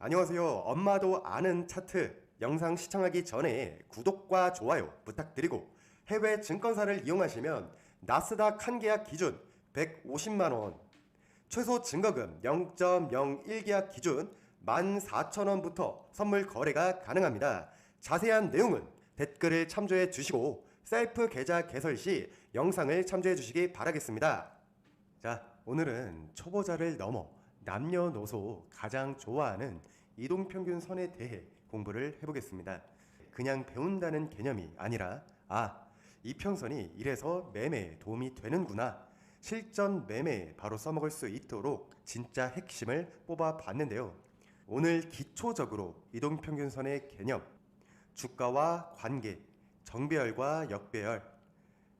안녕하세요. 엄마도 아는 차트 영상 시청하기 전에 구독과 좋아요 부탁드리고 해외 증권사를 이용하시면 나스닥 한 계약 기준 150만 원, 최소 증거금 0.01계약 기준 14,000원부터 선물 거래가 가능합니다. 자세한 내용은 댓글을 참조해 주시고 셀프 계좌 개설 시 영상을 참조해 주시기 바라겠습니다. 자, 오늘은 초보자를 넘어 남녀노소 가장 좋아하는 이동평균 선에 대해 공부를 해보겠습니다. 그냥 배운다는 개념이 아니라, 아, 이평선이 이래서 매매에 도움이 되는구나. 실전 매매에 바로 써먹을 수 있도록 진짜 핵심을 뽑아봤는데요. 오늘 기초적으로 이동평균선의 개념, 주가와 관계, 정배열과 역배열,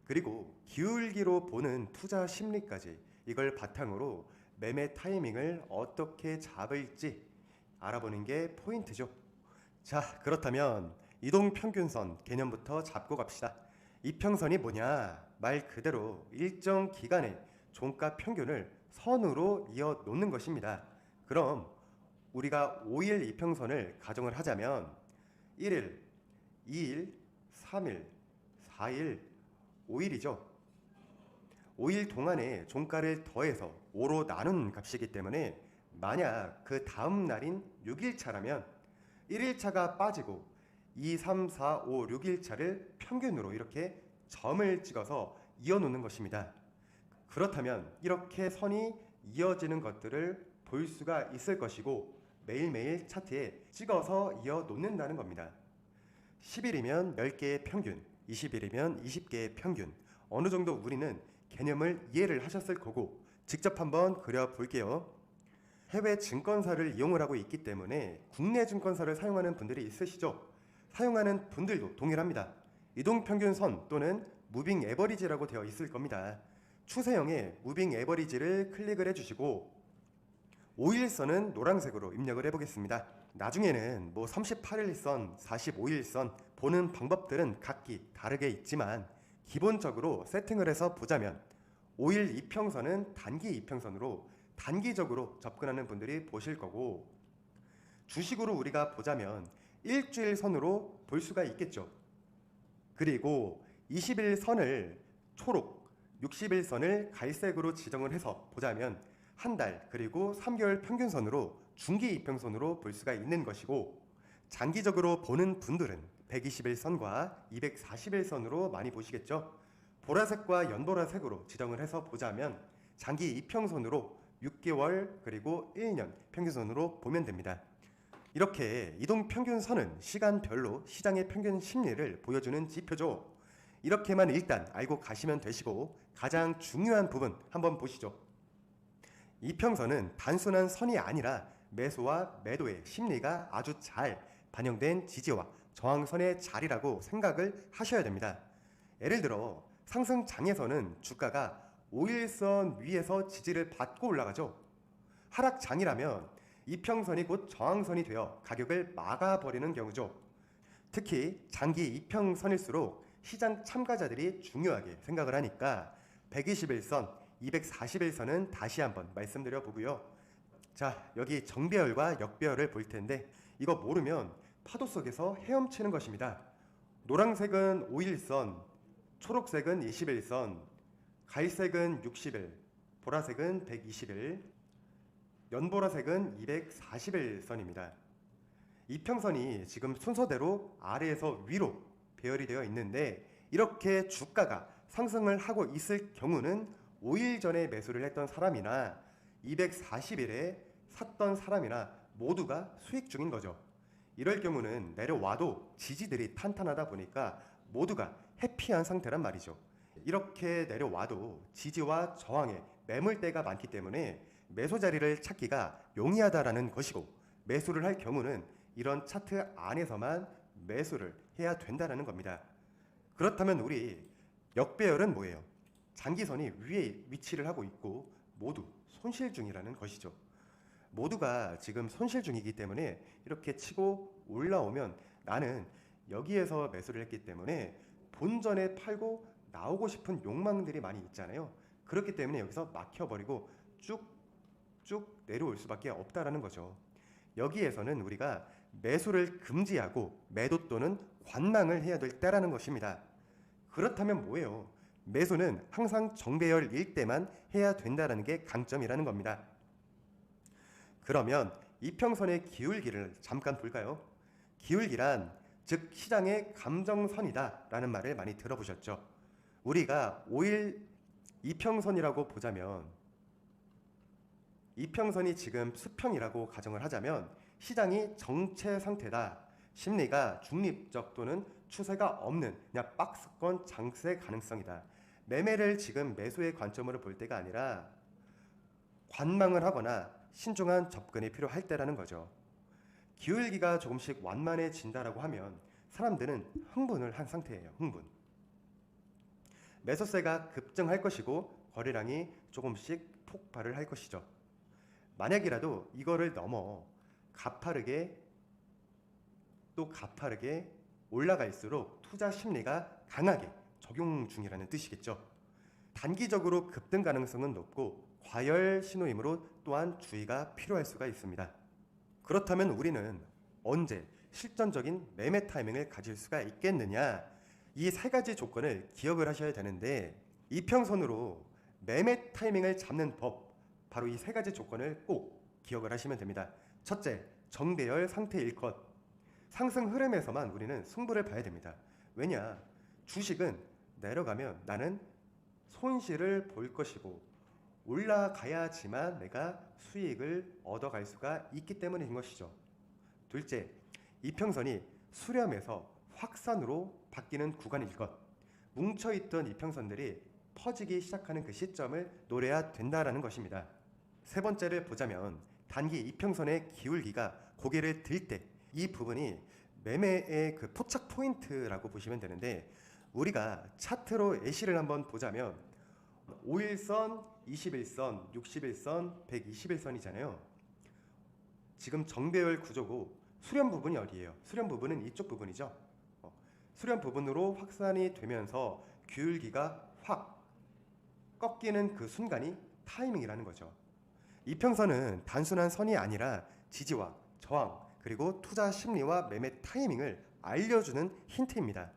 그리고 기울기로 보는 투자 심리까지 이걸 바탕으로 매매 타이밍을 어떻게 잡을지 알아보는 게 포인트죠. 자, 그렇다면 이동 평균선 개념부터 잡고 갑시다. 이평선이 뭐냐? 말 그대로 일정 기간의 종가 평균을 선으로 이어 놓는 것입니다. 그럼 우리가 5일 이평선을 가정을 하자면 1일, 2일, 3일, 4일, 5일이죠. 5일 동안에 종가를 더해서 5로 나눈 값이기 때문에 만약 그 다음 날인 6일차라면 1일차가 빠지고 2, 3, 4, 5, 6일차를 평균으로 이렇게 점을 찍어서 이어놓는 것입니다. 그렇다면 이렇게 선이 이어지는 것들을 볼 수가 있을 것이고 매일매일 차트에 찍어서 이어 놓는다는 겁니다. 10일이면 10개의 평균, 20일이면 20개의 평균. 어느 정도 우리는 개념을 이해를 하셨을 거고 직접 한번 그려 볼게요. 해외 증권사를 이용을 하고 있기 때문에 국내 증권사를 사용하는 분들이 있으시죠? 사용하는 분들도 동일합니다. 이동평균선 또는 무빙 에버리지라고 되어 있을 겁니다. 추세형의 무빙 에버리지를 클릭을 해주시고 5일선은 노란색으로 입력을 해보겠습니다. 나중에는 뭐 38일선, 45일선 보는 방법들은 각기 다르게 있지만 기본적으로 세팅을 해서 보자면 5일 이평선은 단기 이평선으로 단기적으로 접근하는 분들이 보실 거고 주식으로 우리가 보자면 일주일 선으로 볼 수가 있겠죠. 그리고 20일 선을 초록, 60일 선을 갈색으로 지정을 해서 보자면 한 달 그리고 3개월 평균선으로 중기 이평선으로 볼 수가 있는 것이고 장기적으로 보는 분들은 120일 선과 240일 선으로 많이 보시겠죠. 보라색과 연보라색으로 지정을 해서 보자면 장기 이평선으로 6개월 그리고 1년 평균선으로 보면 됩니다. 이렇게 이동 평균선은 시간별로 시장의 평균 심리를 보여주는 지표죠. 이렇게만 일단 알고 가시면 되시고 가장 중요한 부분 한번 보시죠. 이평선은 단순한 선이 아니라 매수와 매도의 심리가 아주 잘 반영된 지지와 저항선의 자리라고 생각을 하셔야 됩니다. 예를 들어 상승장에서는 주가가 5일선 위에서 지지를 받고 올라가죠. 하락장이라면 이평선이 곧 저항선이 되어 가격을 막아버리는 경우죠. 특히 장기 이평선일수록 시장 참가자들이 중요하게 생각을 하니까 121선, 241선은 다시 한번 말씀드려 보고요. 자, 여기 정배열과 역배열을 볼 텐데 이거 모르면 파도 속에서 헤엄치는 것입니다. 노란색은 5일선, 초록색은 21선, 갈색은 60일, 보라색은 120일, 연보라색은 241선입니다. 이평선이 지금 순서대로 아래에서 위로 배열이 되어 있는데 이렇게 주가가 상승을 하고 있을 경우는 5일 전에 매수를 했던 사람이나 240일에 샀던 사람이나 모두가 수익 중인 거죠. 이럴 경우는 내려와도 지지들이 탄탄하다 보니까 모두가 해피한 상태란 말이죠. 이렇게 내려와도 지지와 저항의 매물대가 많기 때문에 매수 자리를 찾기가 용이하다라는 것이고 매수를 할 경우는 이런 차트 안에서만 매수를 해야 된다라는 겁니다. 그렇다면 우리 역배열은 뭐예요? 장기선이 위에 위치를 하고 있고 모두 손실 중이라는 것이죠. 모두가 지금 손실 중이기 때문에 이렇게 치고 올라오면 나는 여기에서 매수를 했기 때문에 본전에 팔고 나오고 싶은 욕망들이 많이 있잖아요. 그렇기 때문에 여기서 막혀버리고 쭉쭉 내려올 수밖에 없다라는 거죠. 여기에서는 우리가 매수를 금지하고 매도 또는 관망을 해야 될 때라는 것입니다. 그렇다면 뭐예요? 매수는 항상 정배열일 때만 해야 된다는 게 강점이라는 겁니다. 그러면 이평선의 기울기를 잠깐 볼까요? 기울기란 즉 시장의 감정선이다라는 말을 많이 들어보셨죠. 우리가 5일 이평선이라고 보자면 이평선이 지금 수평이라고 가정을 하자면 시장이 정체 상태다. 심리가 중립적 또는 추세가 없는 그냥 박스권 장세 가능성이다. 매매를 지금 매수의 관점으로 볼 때가 아니라 관망을 하거나 신중한 접근이 필요할 때라는 거죠. 기울기가 조금씩 완만해진다라고 하면 사람들은 흥분을 한 상태예요. 흥분. 매수세가 급증할 것이고 거래량이 조금씩 폭발을 할 것이죠. 만약이라도 이거를 넘어 가파르게 또 가파르게 올라갈수록 투자 심리가 강하게 적용 중이라는 뜻이겠죠. 단기적으로 급등 가능성은 높고 과열 신호이므로 또한 주의가 필요할 수가 있습니다. 그렇다면 우리는 언제 실전적인 매매 타이밍을 가질 수가 있겠느냐? 이 세 가지 조건을 기억을 하셔야 되는데 이평선으로 매매 타이밍을 잡는 법 바로 이 세 가지 조건을 꼭 기억을 하시면 됩니다. 첫째, 정배열 상태일 것. 상승 흐름에서만 우리는 승부를 봐야 됩니다. 왜냐? 주식은 내려가면 나는 손실을 볼 것이고 올라가야지만 내가 수익을 얻어갈 수가 있기 때문인 것이죠. 둘째, 이평선이 수렴에서 확산으로 바뀌는 구간일 것. 뭉쳐있던 이평선들이 퍼지기 시작하는 그 시점을 노려야 된다라는 것입니다. 세 번째를 보자면 단기 이평선의 기울기가 고개를 들 때 이 부분이 매매의 그 포착 포인트라고 보시면 되는데 우리가 차트로 예시를 한번 보자면 5일선, 21선, 61선, 121선이잖아요. 지금 정배열 구조고 수렴 부분이 어디예요? 수렴 부분은 이쪽 부분이죠. 어, 수렴 부분으로 확산이 되면서 기울기가 확 꺾이는 그 순간이 타이밍이라는 거죠. 이평선은 단순한 선이 아니라 지지와 저항 그리고 투자 심리와 매매 타이밍을 알려주는 힌트입니다.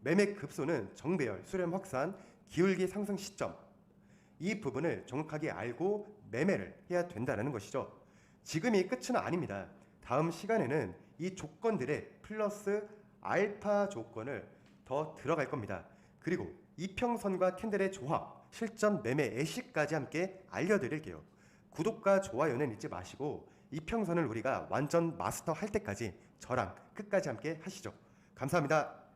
매매 급소는 정배열, 수렴 확산, 기울기 상승 시점 이 부분을 정확하게 알고 매매를 해야 된다는 것이죠. 지금이 끝은 아닙니다. 다음 시간에는 이 조건들의 플러스 알파 조건을 더 들어갈 겁니다. 그리고 이평선과 캔들의 조합, 실전 매매 애시까지 함께 알려드릴게요. 구독과 좋아요는 잊지 마시고 이평선을 우리가 완전 마스터 할 때까지 저랑 끝까지 함께 하시죠. 감사합니다.